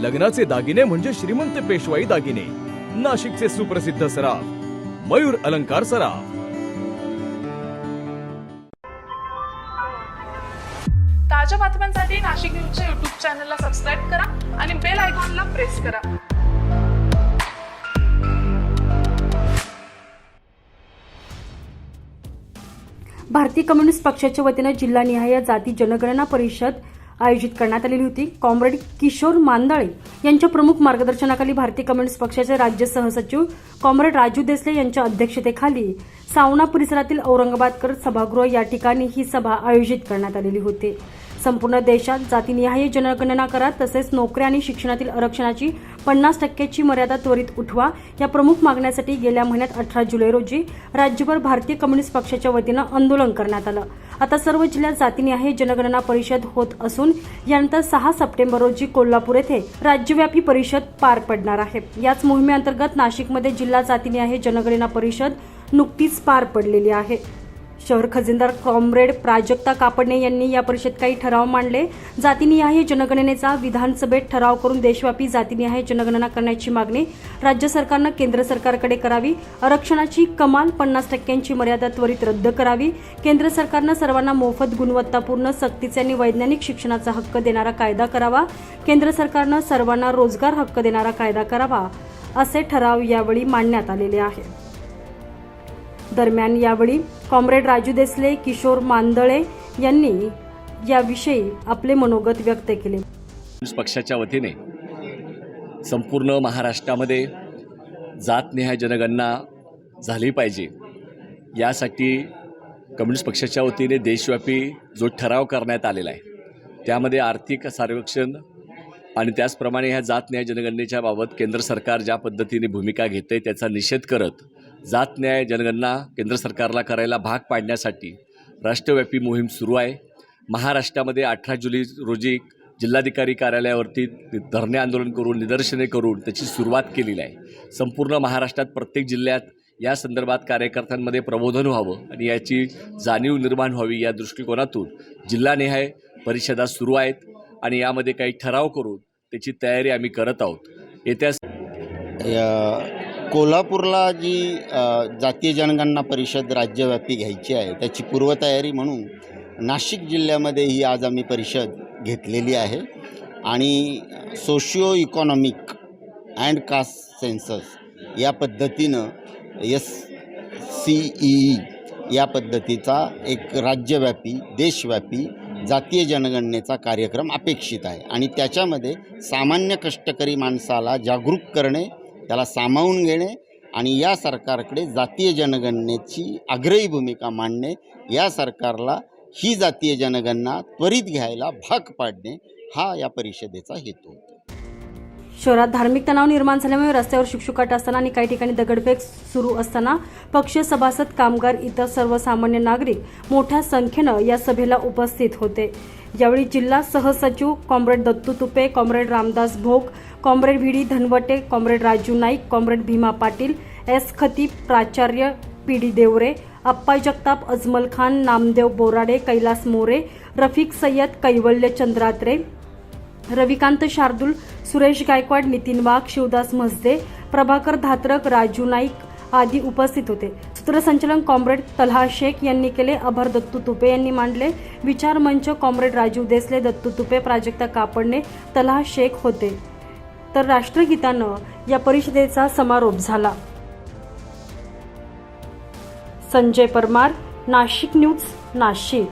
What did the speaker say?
लग्नाचे दागिने म्हणजे श्रीमंत पेशवाई दागिने. नाशिकचे सुप्रसिद्ध सराफ मयूर अलंकार सराफ. ताज्या बातम्यांसाठी नाशिक न्यूजच्या युट्यूब चॅनलला सबस्क्राईब करा आणि बेल आयकॉनला प्रेस करा. भारतीय कम्युनिस्ट पक्षाच्या वतीनं जिल्हानिहाय जाती जनगणना परिषद आयोजित करण्यात आलेली होती. कॉम्रेड किशोर मांदळे यांच्या प्रमुख मार्गदर्शनाखाली भारतीय कम्युनिस्ट पक्षाचे राज्य सहसचिव कॉम्रेड राजू देसले यांच्या अध्यक्षतेखाली सावना परिसरातील औरंगाबादकर सभागृह या ठिकाणी ही सभा आयोजित करण्यात आलेली होती. संपूर्ण देशात जातीनिहाय जनगणना करा तसेच नोकऱ्या आणि शिक्षणातील आरक्षणाची पन्नास टक्क्याची मर्यादा त्वरित उठवा या प्रमुख मागण्यासाठी गेल्या महिन्यात अठरा जुलै रोजी राज्यभर भारतीय कम्युनिस्ट पक्षाच्या वतीनं आंदोलन करण्यात आलं. आता सर्व जिल्ह्यात आहे जनगणना परिषद होत असून यानंतर सहा सप्टेंबर रोजी कोल्हापूर येथे राज्यव्यापी परिषद पार पडणार आहे. याच मोहिमेअंतर्गत नाशिकमध्ये जिल्हा आहे जनगणना परिषद नुकतीच पार पडलेली आहे. शहर खजिनदार कॉम्रेड प्राजक्ता कापडणे यांनी या परिषदेत काही ठराव मांडले. जातीनिहाय जनगणनेचा विधानसभेत ठराव करून देशव्यापी जातीनिहाय जनगणना करण्याची मागणी राज्य सरकारनं केंद्र सरकारकडे करावी. आरक्षणाची कमाल पन्नास टक्क्यांची मर्यादा त्वरित रद्द करावी. केंद्र सरकारनं सर्वांना मोफत गुणवत्तापूर्ण सक्तीचे आणि वैज्ञानिक शिक्षणाचा हक्क देणारा कायदा करावा. केंद्र सरकारनं सर्वांना रोजगार हक्क देणारा कायदा करावा असे ठराव यावेळी मांडण्यात आलेले आहे दरम्यान यावेळी कॉम्रेड राजू देसले किशोर मांदळे यांनी याविषयी आपले मनोगत व्यक्त केले. पक्षाच्या वतीने संपूर्ण महाराष्ट्रामध्ये जातनिहाय जनगणना झाली पाहिजे. यासाठी कम्युनिस्ट पक्षाच्या वतीने देशव्यापी जो ठराव करण्यात आलेला आहे त्यामध्ये आर्थिक सर्वेक्षण आणि त्याचप्रमाणे ह्या जातन्याय जनगणनेच्या बाबत केंद्र सरकार ज्या पद्धतीने भूमिका घेते त्याचा निषेध करत जात न्याय जनगणना केंद्र सरकारला करायला भाग पाडण्यासाठी राष्ट्रव्यापी मोहीम सुरू आहे. महाराष्ट्रामध्ये अठरा जुलै रोजी जिल्हाधिकारी कार्यालयावरती धरणे आंदोलन करून निदर्शने करून त्याची सुरुवात केलेली आहे. संपूर्ण महाराष्ट्रात प्रत्येक जिल्ह्यात या संदर्भात कार्यकर्त्यांमध्ये प्रबोधन व्हावं आणि याची जाणीव निर्माण व्हावी या दृष्टिकोनातून जिल्हानिहाय परिषदा सुरू आहेत आणि यामध्ये काही ठराव करून त्याची तयारी आम्ही करत आहोत. येत्या या कोल्हापूरला जी जातीय जनगणना परिषद राज्यव्यापी घ्यायची आहे त्याची पूर्वतयारी म्हणून नाशिक जिल्ह्यामध्ये ही आज आम्ही परिषद घेतलेली आहे. आणि socio economic and caste census या पद्धतीनं एस सी ई या पद्धतीचा एक राज्यव्यापी देशव्यापी जातीय जनगणनेचा कार्यक्रम अपेक्षित आहे. आणि त्याच्यामध्ये सामान्य कष्टकरी माणसाला जागरूक करणे त्याला सामावून घेणे आणि या सरकारकडे जातीय जनगणनेची आग्रही भूमिका मांडणे या सरकारला ही जातीय जनगणना त्वरित घ्यायला भाग पाडणे हा या परिषदेचा हेतू होता. शहरात धार्मिक तणाव निर्माण झाल्यामुळे रस्त्यावर शुकशुकाट असताना आणि काही ठिकाणी दगडफेक सुरू असताना पक्ष सभासद कामगार इतर सर्वसामान्य नागरिक मोठ्या संख्येनं या सभेला उपस्थित होते. यावेळी जिल्हा सहसचिव comrade Dattu Tupe comrade Ramdas Bhog comrade V D Dhanwate comrade Raju Naik comrade Bhima Patil S. Khatib प्राचार्य पी डी देवरे अप्पा जगताप अजमल खान नामदेव बोराडे कैलास मोरे रफिक सय्यद कैवल्य चंद्रात्रे रविकांत शार्दूल सुरेश गायकवाड नितीन वाघ शिवदास म्हसदे प्रभाकर धात्रक राजू नाईक आदी उपस्थित होते. सूत्रसंचालन कॉम्रेड तल्हा शेख यांनी केले अभर दत्तू तुपे यांनी मांडले. विचार मंच कॉम्रेड राजू देसले दत्तू तुपे प्राजक्ता कापडणे तल्हा शेख होते. तर राष्ट्रगीतानं या परिषदेचा समारोप झाला. संजय परमार नाशिक न्यूज नाशिक.